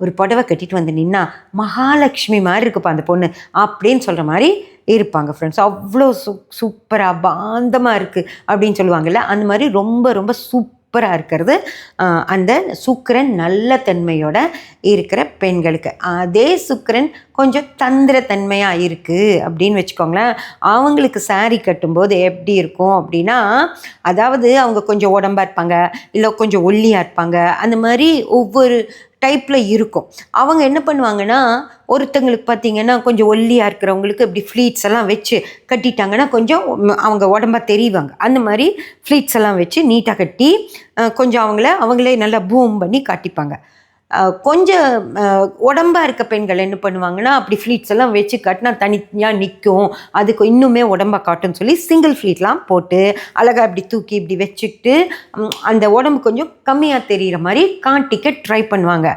ஒரு புடவை கட்டிட்டு வந்து நின்னா மகாலட்சுமி மாதிரி இருக்குப்பா அந்த பொண்ணு அப்படின்னு சொல்கிற மாதிரி இருப்பாங்க ஃப்ரெண்ட்ஸ் அவ்வளோ சூ சூப்பராக பாந்தமாக இருக்குது அப்படின்னு சொல்லுவாங்கல்ல அந்த மாதிரி ரொம்ப ரொம்ப சூப்பராக இருக்கிறது அந்த சுக்கரன் நல்ல தன்மையோட இருக்கிற பெண்களுக்கு. அதே சுக்கரன் கொஞ்சம் தந்திரத்தன்மையாக இருக்குது அப்படின்னு வச்சுக்கோங்களேன். அவங்களுக்கு சாரி கட்டும்போது எப்படி இருக்கும் அப்படின்னா அதாவது அவங்க கொஞ்சம் உடம்பாக இருப்பாங்க இல்லை கொஞ்சம் ஒல்லியாக இருப்பாங்க அந்த மாதிரி ஒவ்வொரு டைப்பில் இருக்கும். அவங்க என்ன பண்ணுவாங்கன்னா ஒருத்தங்களுக்கு பார்த்தீங்கன்னா கொஞ்சம் ஒல்லியாக இருக்கிறவங்களுக்கு இப்படி ஃப்ளீட்ஸ் எல்லாம் வச்சு கட்டிட்டாங்கன்னா கொஞ்சம் அவங்க உடம்பாக தெரிவாங்க. அந்த மாதிரி ஃப்ளீட்ஸ் எல்லாம் வச்சு நீட்டாக கட்டி கொஞ்சம் அவங்கள அவங்களே நல்லா பூம் பண்ணி காட்டிப்பாங்க. கொஞ்சம் உடம்பாக இருக்க பெண்கள் என்ன பண்ணுவாங்கன்னா அப்படி ஃப்ளீட்ஸ் எல்லாம் வச்சு கட்டினா தனியாக நிற்கும் அதுக்கு இன்னுமே உடம்பாக காட்டும்னு சொல்லி சிங்கிள் ஃப்ளீட்லாம் போட்டு அழகாக இப்படி தூக்கி இப்படி வச்சுக்கிட்டு அந்த உடம்பு கொஞ்சம் கம்மியாக தெரிகிற மாதிரி காட்டிக்க ட்ரை பண்ணுவாங்க.